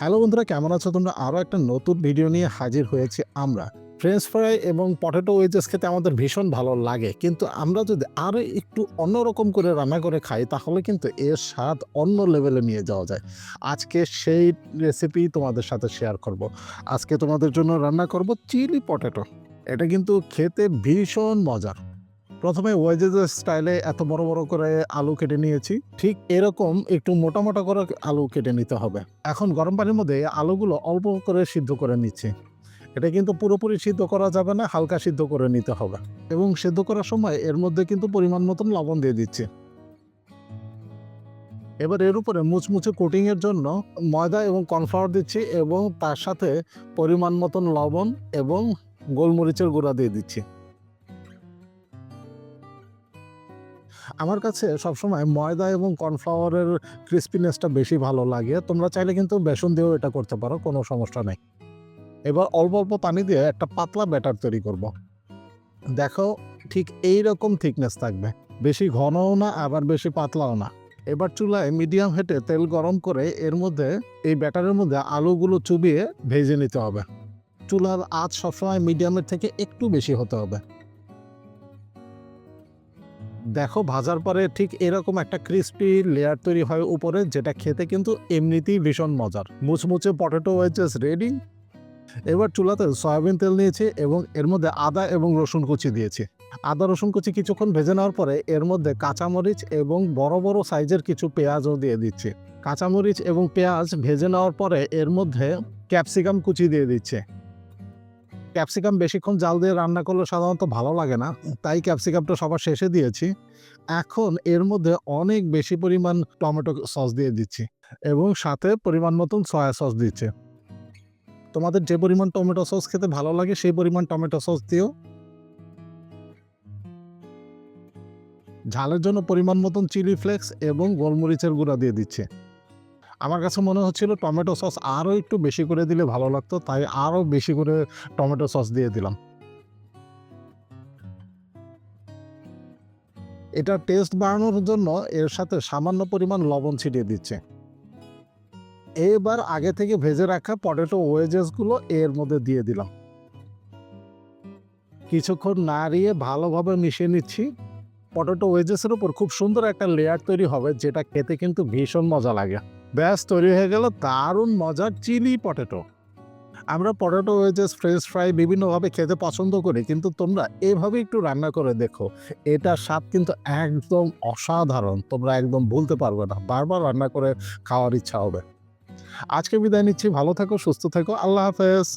Hello বন্ধুরা, কেমন আছো তোমরা? আরও একটা নতুন ভিডিও নিয়ে হাজির হয়েছি আমরা। ফ্রেঞ্চ ফ্রাই এবং পটেটো ওয়েজেস খেতে আমাদের ভীষণ ভালো লাগে। কিন্তু আমরা যদি আরও একটু অন্যরকম করে রান্না করে খাই, তাহলে কিন্তু এর স্বাদ অন্য লেভেলে নিয়ে যাওয়া যায়। আজকে সেই রেসিপি তোমাদের সাথে শেয়ার করব। আজকে তোমাদের জন্য রান্না করব চিলি পটেটো এটা কিন্তু খেতে ভীষণ মজার। প্রথমে ওয়েজেসের স্টাইলে এত বড় বড় করে আলু কেটে নিয়েছি। ঠিক এরকম একটু মোটা মোটা করে আলু কেটে নিতে হবে। এখন গরম পানির মধ্যে আলুগুলো অল্প করে সিদ্ধ করে নিচ্ছি। এটা কিন্তু পুরোপুরি সিদ্ধ করা যাবে না, হালকা সিদ্ধ করে নিতে হবে। এবং সিদ্ধ করার সময় এর মধ্যে কিন্তু পরিমাণ মতন লবণ দিয়ে দিচ্ছি। এবার এর উপরে মুচমুচে কোটিং এর জন্য ময়দা এবং কর্নফ্লাওয়ার দিচ্ছি এবং তার সাথে পরিমাণ মতন লবণ এবং গোলমরিচের গুঁড়া দিয়ে দিচ্ছি। আমার কাছে সবসময় ময়দা এবং কর্নফ্লাওয়ারের ক্রিস্পিনেসটা বেশি ভালো লাগে। তোমরা চাইলে কিন্তু বেসন দিয়েও এটা করতে পারো, কোনো সমস্যা নেই। এবার অল্প অল্প পানি দিয়ে একটা পাতলা ব্যাটার তৈরি করব। দেখো, ঠিক এই রকম থিকনেস থাকবে। বেশি ঘনও না, আবার বেশি পাতলাও না। এবার চুলায় মিডিয়াম হেটে তেল গরম করে এর মধ্যে, এই ব্যাটারের মধ্যে আলুগুলো চুবিয়ে ভেজে নিতে হবে। চুলার আঁচ সবসময় মিডিয়ামের থেকে একটু বেশি হতে হবে। দেখো, ভাজার পরে ঠিক এরকম একটা ক্রিস্পি লেয়ার তৈরি হয় উপরে, যেটা খেতে কিন্তু এমনিতেই ভীষণ মজার। মুচমুচে পটেটো ওয়েজেস রেডি এবার চুলাতে সয়াবিন তেল নিয়েছি এবং এর মধ্যে আদা এবং রসুন কুচি দিয়েছি। আদা, রসুন কুচি কিছুক্ষণ ভেজে নেওয়ার পরে এর মধ্যে কাঁচামরিচ এবং বড় বড় সাইজের কিছু পেঁয়াজও দিয়ে দিচ্ছি। কাঁচামরিচ এবং পেঁয়াজ ভেজে নেওয়ার পরে এর মধ্যে ক্যাপসিকাম কুচি দিয়ে দিচ্ছে। ক্যাপসিকাম বেশিক্ষণ জাল দিয়ে রান্না করলে সাধারণত ভালো লাগে না। তাই ক্যাপসিকামটা সবার শেষে দিয়েছি। এখন এর মধ্যে অনেক বেশি পরিমাণ টমেটো সস দিয়ে দিচ্ছি এবং সাথে পরিমাণ মতন সয়া সস দিচ্ছে। তোমাদের যে পরিমাণ টমেটো সস খেতে ভালো লাগে সেই পরিমাণ টমেটো সস দিও। ঝালের জন্য পরিমাণ মতন চিলি ফ্লেক্স এবং গোলমরিচের গুঁড়া দিয়ে দিচ্ছে। আমার কাছে মনে হচ্ছিল টমেটো সস আরও একটু বেশি করে দিলে ভালো লাগতো, তাই আরও বেশি করে টমেটো সস দিয়ে দিলাম। এটা টেস্ট বাড়ানোর জন্য এর সাথে সামান্য পরিমাণ লবণ ছিটিয়ে দিচ্ছে। এবার আগে থেকে ভেজে রাখা পটেটো ওয়েজেসগুলো এর মধ্যে দিয়ে দিলাম। কিছুক্ষণ নাড়িয়ে ভালোভাবে মিশিয়ে নিচ্ছি। পটেটো ওয়েজেসের উপর খুব সুন্দর একটা লেয়ার তৈরি হবে, যেটা খেতে কিন্তু ভীষণ মজা লাগে। ব্যাস, তৈরি হয়ে গেল দারুণ মজার চিলি পটেটো। আমরা পটেটো ওয়েজেস, ফ্রেঞ্চ ফ্রাই বিভিন্নভাবে খেতে পছন্দ করি, কিন্তু তোমরা এভাবে একটু রান্না করে দেখো, এটার স্বাদ কিন্তু একদম অসাধারণ। তোমরা একদম ভুলতে পারবে না, বারবার রান্না করে খাওয়ার ইচ্ছা হবে। আজকে বিদায় নিচ্ছি, ভালো থাকো, সুস্থ থাকো, আল্লাহ হাফেজ।